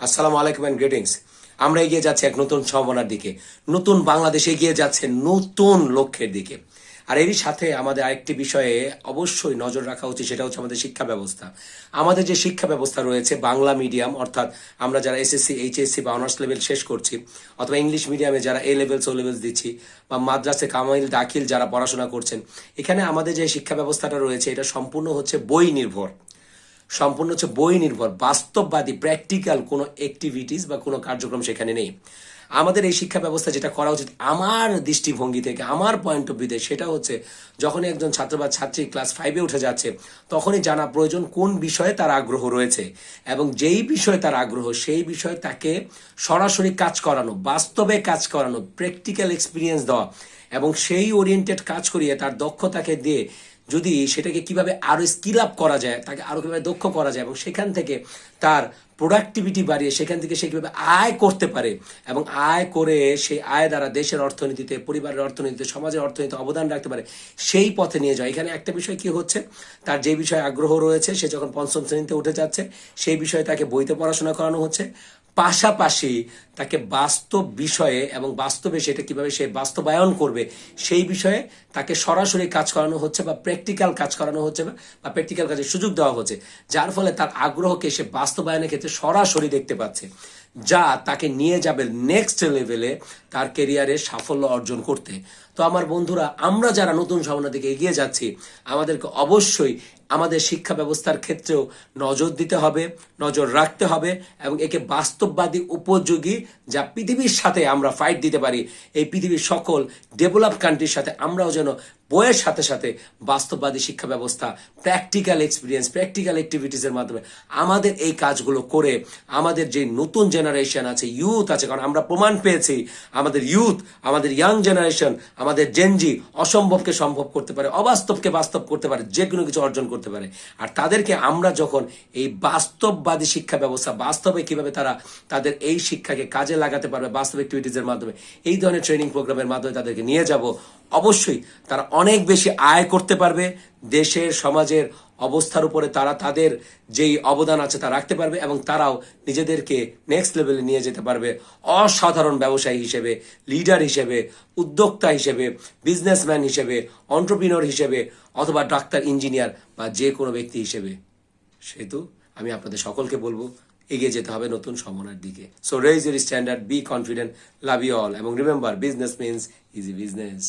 আসসালামু আলাইকুম and greetings আমরা এগিয়ে যাচ্ছি এক নতুন সম্ভাবনার দিকে। নতুন বাংলাদেশ এগিয়ে যাচ্ছে নতুন লক্ষ্যের দিকে। আর এরই সাথে আমাদের আরেকটি বিষয়ে অবশ্যই নজর রাখা উচিত, সেটা হচ্ছে আমাদের শিক্ষা ব্যবস্থা। আমাদের যে শিক্ষা ব্যবস্থা রয়েছে, বাংলা মিডিয়াম অর্থাৎ আমরা যারা এসএসসি এইচএসসি বা অনার্স লেভেল শেষ করছি, অথবা ইংলিশ মিডিয়ামে যারা এ লেভেলস ও লেভেলস দিচ্ছি, বা মাদ্রাসে কামাইল, দাখিল যারা পড়াশোনা করছেন, এখানে আমাদের যে শিক্ষা ব্যবস্থাটা রয়েছে, এটা সম্পূর্ণ হচ্ছে বই নির্ভর। সম্পূর্ণ হচ্ছে বই নির্ভর, বাস্তববাদী প্র্যাকটিক্যাল কোনো অ্যাক্টিভিটিস বা কোনো কার্যক্রম সেখানে নেই। আমাদের এই শিক্ষা ব্যবস্থা যেটা করা উচিত আমার দৃষ্টিভঙ্গি থেকে, আমার পয়েন্ট অফ ভিউতে সেটা হচ্ছে যখনই একজন ছাত্র বা ছাত্রী ক্লাস ফাইভে উঠে যাচ্ছে, তখনই জানা প্রয়োজন কোন বিষয়ে তার আগ্রহ রয়েছে এবং যেই বিষয়ে তার আগ্রহ, সেই বিষয়ে তাকে সরাসরি কাজ করানো, বাস্তবে কাজ করানো প্র্যাকটিক্যাল এক্সপিরিয়েন্স দেওয়া এবং সেই ওরিয়েন্টেড কাজ করিয়ে তার দক্ষতাকে দিয়ে যদি সেটাকে কীভাবে আরও স্কিল আপ করা যায়, তাকে আরও কীভাবে দক্ষ করা যায় এবং সেখান থেকে তার প্রোডাক্টিভিটি বাড়িয়ে সেখান থেকে সে কীভাবে আয় করতে পারে এবং আয় করে সেই আয় দ্বারা দেশের অর্থনীতিতে, পরিবারের অর্থনীতিতে, সমাজের অর্থনীতিতে অবদান রাখতে পারে, সেই পথে নিয়ে যায়। এখানে একটা বিষয় কি হচ্ছে? তার যে বিষয়ে আগ্রহ রয়েছে, সে যখন পঞ্চম শ্রেণীতে উঠে যাচ্ছে, সেই বিষয়ে তাকে বইতে পড়াশোনা করানো হচ্ছে। পাশাপাশি তাকে বাস্তব বিষয়ে এবং বাস্তবে সেটা কীভাবে সে বাস্তবায়ন করবে, সেই বিষয়ে তাকে সরাসরি কাজ করানো হচ্ছে বা প্র্যাকটিক্যাল কাজ করানো হচ্ছে বা প্র্যাকটিক্যাল কাজের সুযোগ দেওয়া হচ্ছে, যার ফলে তার আগ্রহকে সে বাস্তবায়নের ক্ষেত্রে সরাসরি দেখতে পাচ্ছে, যা তাকে নিয়ে যাবে নেক্সট লেভেলে তার কেরিয়ারে সাফল্য অর্জন করতে। তো আমার বন্ধুরা, আমরা যারা নতুন সম্ভাবনার দিকে এগিয়ে যাচ্ছি, আমাদেরকে অবশ্যই আমাদের শিক্ষা ব্যবস্থার ক্ষেত্রেও নজর দিতে হবে, নজর রাখতে হবে এবং একে বাস্তববাদী উপযোগী যা পৃথিবীর সাথে আমরা ফাইট দিতে পারি। এই পৃথিবীর সকল ডেভেলপ কান্ট্রির সাথে আমরাও যেন বইয়ের সাথে সাথে বাস্তববাদী শিক্ষা ব্যবস্থা প্র্যাকটিক্যাল এক্সপিরিয়েন্স প্র্যাকটিক্যাল অ্যাক্টিভিটিসের মাধ্যমে আমাদের এই কাজগুলো করে আমাদের যে নতুন জেনারেশন আছে ইউথ আছে, কারণ আমরা প্রমাণ পেয়েছি, আমাদের ইউথ আমাদের ইয়াং জেনারেশন আমাদের জেনজি অসম্ভবকে সম্ভব করতে পারে, অবাস্তবকে বাস্তব করতে পারে যে কোনো কিছু অর্জন করতে পারে। আর তাদেরকে আমরা যখন এই বাস্তববাদী শিক্ষা ব্যবস্থা বাস্তবে কীভাবে তারা তাদের এই শিক্ষাকে কাজে লাগাতে পারবে, বাস্তব অ্যাক্টিভিটিসের মাধ্যমে, এই ধরনের ট্রেনিং প্রোগ্রামের মাধ্যমে তাদেরকে নিয়ে যাব অবশ্যই তারা অনেক বেশি আয় করতে পারবে, দেশের, সমাজের অবস্থার উপরে তারা তাদের যেই অবদান আছে তা রাখতে পারবে এবং তারাও নিজেদেরকে নেক্সট লেভেলে নিয়ে যেতে পারবে। অসাধারণ ব্যবসায়ী হিসেবে লিডার হিসেবে, উদ্যোক্তা হিসেবে বিজনেসম্যান হিসেবে অন্টারপ্রিনর হিসেবে অথবা ডাক্তার ইঞ্জিনিয়ার বা যে কোনো ব্যক্তি হিসেবে। সেহেতু আমি আপনাদের সকলকে বলব, এগিয়ে যেতে হবে নতুন সম্ভাবনার দিকে। So raise your standard be confident love you all এবং remember business means easy business